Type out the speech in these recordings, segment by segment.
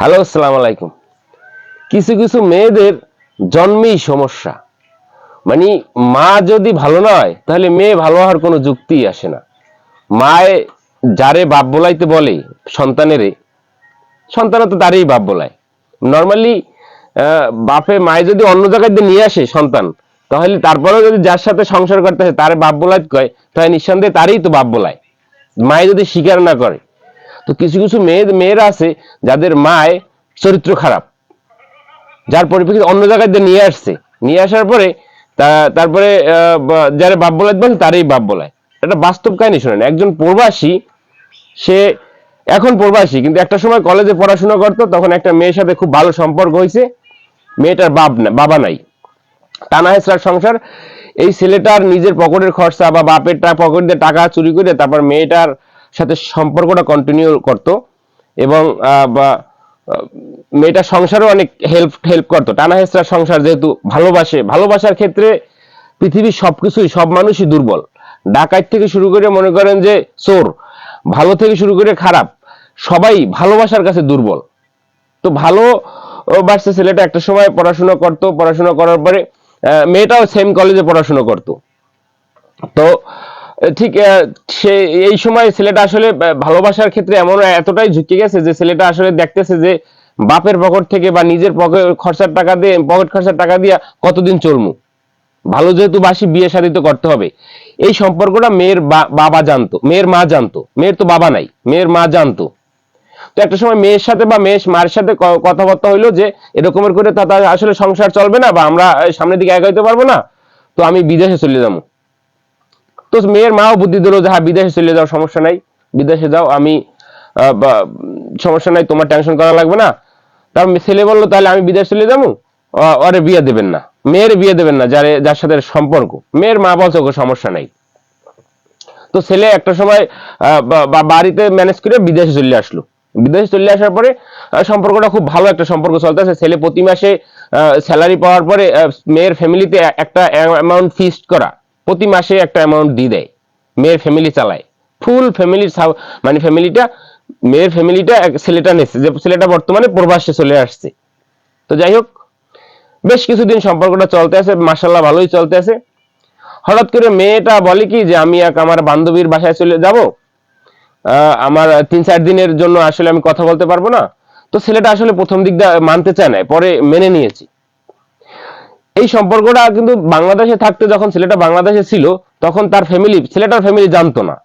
Hello, আসসালামু আলাইকুম। কিছু কিছু মেয়েদের জন্মেই সমস্যা। মানে মা যদি ভালো নয়, তাহলে মেয়ে ভালো হওয়ার কোনো যুক্তিই আসে না। মায়ে যারে বাপ বলাইতে বলে সন্তানেরে, সন্তানও তো তারই বাপ বলায়। নর্মালি বাপে মায়ে যদি অন্য জায়গায় দিয়ে নিয়ে আসে সন্তান, তাহলে তারপরেও যদি যার সাথে সংসার করতে হয়, তারে বাপ বলাইত কয়, তাহলে নিঃসন্দেহে তারই তো বাপ বলায়। মায়ে যদি স্বীকার না করে তো কিছু কিছু মেয়ে, মেয়েরা আছে যাদের মায় চরিত্র খারাপ। যার পরিপ্রেক্ষিতে অন্য জায়গায় নিয়ে আসছে। নিয়ে আসার পরে তারপরে যারা বাপ বলায় বলে তারই বাপ বলায়। এটা বাস্তব কাহিনী শোনেন। একজন প্রবাসী, সে এখন প্রবাসী, কিন্তু একটা সময় কলেজে পড়াশোনা করতো, তখন একটা মেয়ের সাথে খুব ভালো সম্পর্ক হয়েছে। মেয়েটার বাপ না, বাবা নাই। টানা হেসরার সংসার। এই ছেলেটার নিজের পকেটের খরচা বা বাপের পকেট দিয়ে টাকা চুরি করে, তারপর মেয়েটার সাথে সম্পর্কটা কন্টিনিউ করতো এবং বা আহ, মেয়েটার সংসারও অনেক হেল্প হেল্প করতো। টানা হেসরার সংসার যেহেতু ভালোবাসে ভালোবাসার ক্ষেত্রে পৃথিবীর সবকিছুই সব মানুষই দুর্বল। ডাকাত থেকে শুরু করে মনে করেন যে চোর ভালো থেকে শুরু করে খারাপ সবাই ভালোবাসার কাছে দুর্বল। তো ভালো বাসছে ছেলেটা একটা সময় পড়াশোনা করতো পড়াশোনা করার পরে মেয়েটাও সেম কলেজে পড়াশোনা করতো। তো ঠিক সে, এই সময় ছেলেটা আসলে ভালোবাসার ক্ষেত্রে এমন এতটাই ঝুঁকে গেছে যে ছেলেটা আসলে দেখতেছে যে বাপের পকেট থেকে বা নিজের পকেট খরচার টাকা দিয়ে, পকেট খরচার টাকা দিয়ে কতদিন চলমু। ভালো যেহেতু বাসি বিয়ে শাদী তো করতে হবে। এই সম্পর্কটা মেয়ের বাবা জানতো, মেয়ের মা জানতো, মেয়ের তো বাবা নাই, মেয়ের মা জানতো। তো একটা সময় মেয়ের সাথে বা মেয়ের মার সাথে কথাবার্তা হইল যে এরকমের করে তা আসলে সংসার চলবে না বা আমরা সামনের দিকে এগাইতে পারব না, তো আমি বিদেশে চলে যাব। তো মেয়ের মাও বুদ্ধি দিল যে হ্যাঁ বিদেশে চলে যাও, সমস্যা নাই। বিদেশে যাও, আমি সমস্যা নাই, তোমার টেনশন করা লাগবে না। তার ছেলে বলল, তাহলে আমি বিদেশ চলে যাব? ওরে বিয়ে দেবেন না। মেয়ের বিয়ে দেবেন না, যারে, যার সাথে সম্পর্ক। মেয়ের মা বলছে, ওকে, সমস্যা নাই। তো ছেলে একটা সময় বাড়িতে ম্যানেজ করে বিদেশে চলে আসলো। বিদেশে চলে আসার পরে সম্পর্কটা খুব ভালো একটা সম্পর্ক চলতেছে। ছেলে প্রতি মাসে স্যালারি পাওয়ার পরে মেয়ের ফ্যামিলিতে একটা অ্যামাউন্ট ফিক্সড করা। প্রতি মাসে একটা অ্যামাউন্ট দিয়ে দেয়। মেয়ের ফ্যামিলি চালায়। ফুল ফ্যামিলি মানে ফ্যামিলিটা মেয়ের ফ্যামিলিটা ছেলেটা নেছে। যে ছেলেটা বর্তমানে প্রবাসে চলে আসছে। তো যাই হোক, বেশ কিছুদিন সম্পর্কটা চলতে আছে মাসাল্লাহ ভালোই চলতে আছে। হঠাৎ করে মেয়েটা বলে কি যে, আমি এক আমার বান্ধবীর বাসায় চলে যাব। আমার তিন চার দিনের জন্য আসলে আমি কথা বলতে পারব না। তো ছেলেটা আসলে প্রথম দিক মানতে চায় না পরে মেনে নিয়েছি। এই সম্পর্কটা কিন্তু বাংলাদেশে থাকতে যখন ছেলেটা বাংলাদেশে ছিল, তখন তার ফ্যামিলি ছেলেটার ফ্যামিলি জানতো না।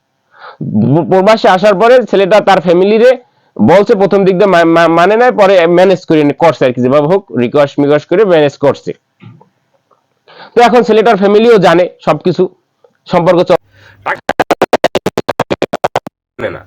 প্রবাসে আসার পরে ছেলেটা তার ফ্যামিলিরে বলছে প্রথম দিক দিয়ে মানে নাই পরে ম্যানেজ করে করছে আর কি, যেভাবে হোক রিকোয়েস্ট মিকোয়েস্ট করে ম্যানেজ করছে। তো এখন ছেলেটার ফ্যামিলিও জানে সবকিছু, সম্পর্ক চলে না।